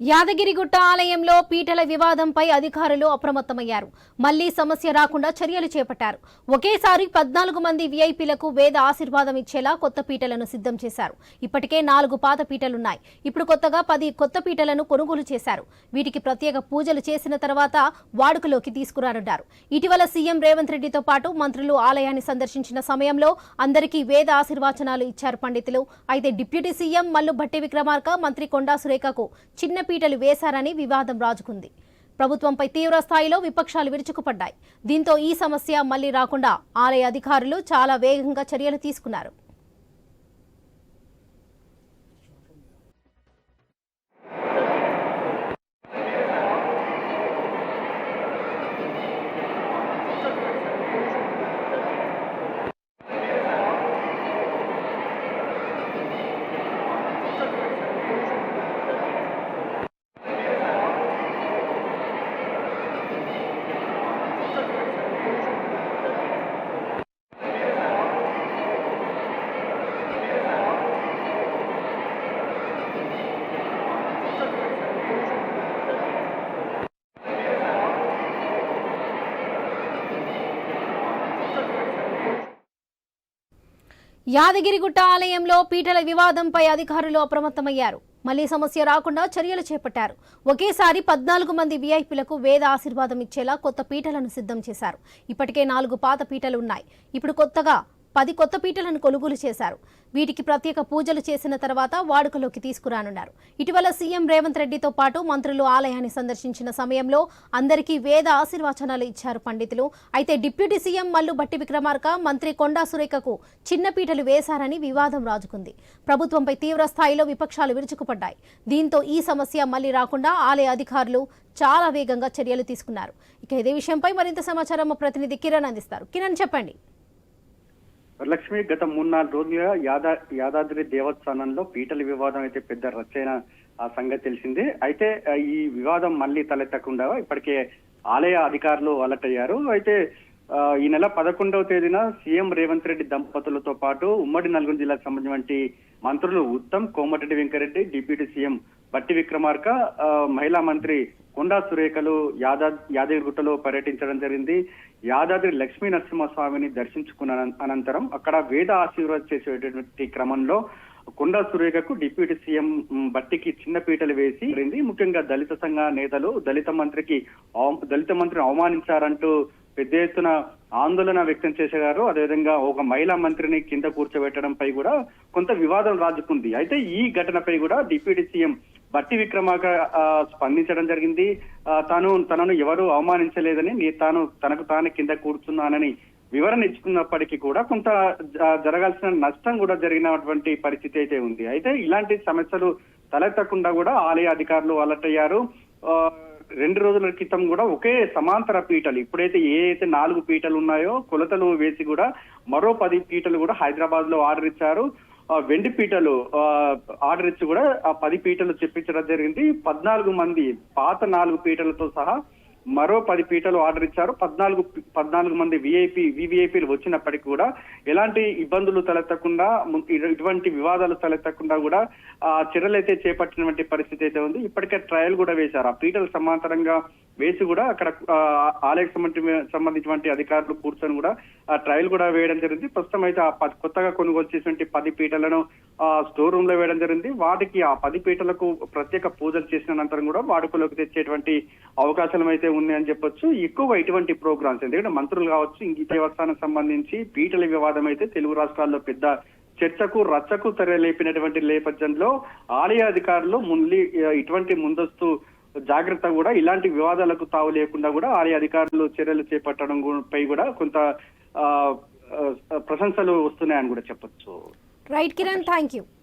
యాదగిరిగుట్ట ఆలయంలో పీటల వివాదంపై అధికారులు అప్రమత్తమయ్యారు. మళ్ళీ సమస్య రాకుండా చర్యలు చేపట్టారు. ఒకేసారి పద్నాలుగు మంది వీఐపీలకు వేద ఆశీర్వాదం ఇచ్చేలా కొత్త పీటలను సిద్ధం చేశారు. ఇప్పటికే నాలుగు పాత పీటలున్నాయి. ఇప్పుడు కొత్తగా పది కొత్త పీటలను కొనుగోలు చేశారు. వీటికి ప్రత్యేక పూజలు చేసిన తర్వాత వాడుకలోకి తీసుకురానున్నారు. ఇటీవల సీఎం రేవంత్ రెడ్డితో పాటు మంత్రులు ఆలయాన్ని సందర్శించిన సమయంలో అందరికీ వేద ఆశీర్వచనాలు ఇచ్చారు పండితులు. అయితే డిప్యూటీ సీఎం మల్లు భట్టి విక్రమార్క మంత్రి కొండా సురేఖకు చిన్న పీటలు వేశారని వివాదం రాజుకుంది. ప్రభుత్వంపై తీవ్ర స్థాయిలో విపక్షాలు విరుచుకుపడ్డాయి. దీంతో ఈ సమస్య మళ్ళీ రాకుండా ఆలయ అధికారులు చాలా వేగంగా చర్యలు తీసుకున్నారు. యాదగిరిగుట్ట ఆలయంలో పీటల వివాదంపై అధికారులు అప్రమత్తమయ్యారు. మళ్ళీ సమస్య రాకుండా చర్యలు చేపట్టారు. ఒకేసారి పద్నాలుగు మంది వీఐపీలకు వేద ఆశీర్వాదం ఇచ్చేలా కొత్త పీటలను సిద్ధం చేశారు. ఇప్పటికే నాలుగు పాత పీటలు ఉన్నాయి. ఇప్పుడు కొత్తగా పది కొత్త పీటలను కొనుగోలు చేశారు. వీటికి ప్రత్యేక పూజలు చేసిన తర్వాత వాడుకలోకి తీసుకురానున్నారు. ఇటీవల సీఎం రేవంత్ రెడ్డితో పాటు మంత్రులు ఆలయాన్ని సందర్శించిన సమయంలో అందరికీ వేద ఆశీర్వచనాలు ఇచ్చారు పండితులు. అయితే డిప్యూటీ సీఎం మల్లు భట్టి విక్రమార్క మంత్రి కొండా సురేఖకు చిన్న పీటలు వేశారని వివాదం రాజుకుంది. ప్రభుత్వంపై తీవ్ర స్థాయిలో విపక్షాలు విరుచుకుపడ్డాయి. దీంతో ఈ సమస్య మళ్ళీ రాకుండా ఆలయ అధికారులు చాలా వేగంగా చర్యలు తీసుకున్నారు. ఇక ఇదే విషయంపై మరింత సమాచారం మా ప్రతినిధి కిరణ్ అందిస్తారు. కిరణ్ చెప్పండి. వరలక్ష్మి గత మూడు నాలుగు రోజులుగా యాదా యాదాద్రి దేవస్థానంలో పీటల వివాదం అయితే పెద్ద రచ్చైన ఆ సంగతి తెలిసిందే. అయితే ఈ వివాదం మళ్ళీ తలెత్తకుండా ఇప్పటికే ఆలయ అధికారులు అలర్ట్ అయ్యారు అయితే ఈ నెల పదకొండవ తేదీన సీఎం రేవంత్ రెడ్డి దంపతులతో పాటు ఉమ్మడి నల్గొండ జిల్లాకు సంబంధించిన మంత్రులు ఉత్తమ్ కోమటిరెడ్డి వెంకరెడ్డి డిప్యూటీ సీఎం బట్టి విక్రమార్క మహిళా మంత్రి కొండా సురేఖలు యాదా యాదగిరిగుట్టలో పర్యటించడం జరిగింది. యాదాద్రి లక్ష్మీ నరసింహస్వామిని దర్శించుకున్న అనంతరం అక్కడ వేద ఆశీర్వాదం చేసేటటువంటి క్రమంలో కొండా సురేఖకు డిప్యూటీ సీఎం బట్టికి చిన్న పీటలు వేసి జరిగింది. ముఖ్యంగా దళిత సంఘ నేతలు దళిత మంత్రికి దళిత మంత్రిని అవమానించారంటూ పెద్ద ఎత్తున ఆందోళన వ్యక్తం చేసేవారు అదేవిధంగా ఒక మహిళా మంత్రిని కింద కూర్చోబెట్టడంపై కూడా కొంత వివాదం రాజుకుంది. అయితే ఈ ఘటనపై కూడా డిప్యూటీ సీఎం బట్టి విక్రమార్క స్పందించడం జరిగింది. తాను తనను ఎవరు అవమానించలేదని తాను తనకు తాను కింద కూర్చున్నానని వివరణ ఇచ్చుకున్నప్పటికీ కూడా కొంత జ- జరగాల్సిన నష్టం కూడా జరిగినటువంటి పరిస్థితి అయితే ఉంది. అయితే ఇలాంటి సమస్యలు తలెత్తకుండా కూడా ఆలయ అధికారులు అలర్ట్ అయ్యారు రెండు రోజుల క్రితం కూడా ఒకే సమాంతర పీటలు ఇప్పుడైతే ఏ అయితే నాలుగు పీటలు ఉన్నాయో కొలతలు వేసి కూడా మరో పది పీటలు కూడా హైదరాబాద్లో ఆర్డర్ ఇచ్చారు. వెండి పీటలు ఆ, ఆర్డర్ ఇచ్చి కూడా ఆ పది పీటలు చెప్పించడం జరిగింది. పద్నాలుగు మంది పాత నాలుగు పీటలతో సహా మరో పది పీటలు ఆర్డర్ ఇచ్చారు. పద్నాలుగు పద్నాలుగు మంది విఐపి వివిఐపీలు వచ్చినప్పటికీ కూడా ఎలాంటి ఇబ్బందులు తలెత్తకుండా ఇటువంటి వివాదాలు తలెత్తకుండా కూడా ఆ చర్యలు అయితే చేపట్టినటువంటి పరిస్థితి అయితే ఉంది. ఇప్పటికే ట్రయల్ కూడా వేశారు. ఆ పీటలు సమాంతరంగా వేసి కూడా అక్కడ ఆలయకు సంబంధించి సంబంధించినటువంటి అధికారులు కూర్చొని కూడా ఆ ట్రయల్ కూడా వేయడం జరిగింది. ప్రస్తుతం అయితే ఆ కొత్తగా కొనుగోలు చేసినటువంటి పది పీటలను స్టోర్ రూమ్లో వేయడం జరిగింది. వాటికి ఆ పది పీటలకు ప్రత్యేక పూజలు చేసిన అనంతరం కూడా వాడుకలోకి తెచ్చేటువంటి అవకాశాలు అయితే ఉంది అని చెప్పొచ్చు. ఎక్కువ ఇటువంటి ప్రోగ్రామ్స్ ఎందుకంటే మంత్రులు కావచ్చు ఇంక దేవస్థానం సంబంధించి పీటల వివాదం అయితే తెలుగు రాష్ట్రాల్లో పెద్ద చర్చకు రచ్చకు తెరలేపినటువంటి నేపథ్యంలో ఆలయ అధికారులు ముందు ఇటువంటి ముందస్తు జాగ్రత్త కూడా ఇలాంటి వివాదాలకు తావు లేకుండా కూడా ఆలయ అధికారులు చర్యలు చేపట్టడం పై కూడా కొంత ప్రశంసలు వస్తున్నాయని కూడా చెప్పొచ్చు. Right, Kiran? Thank you.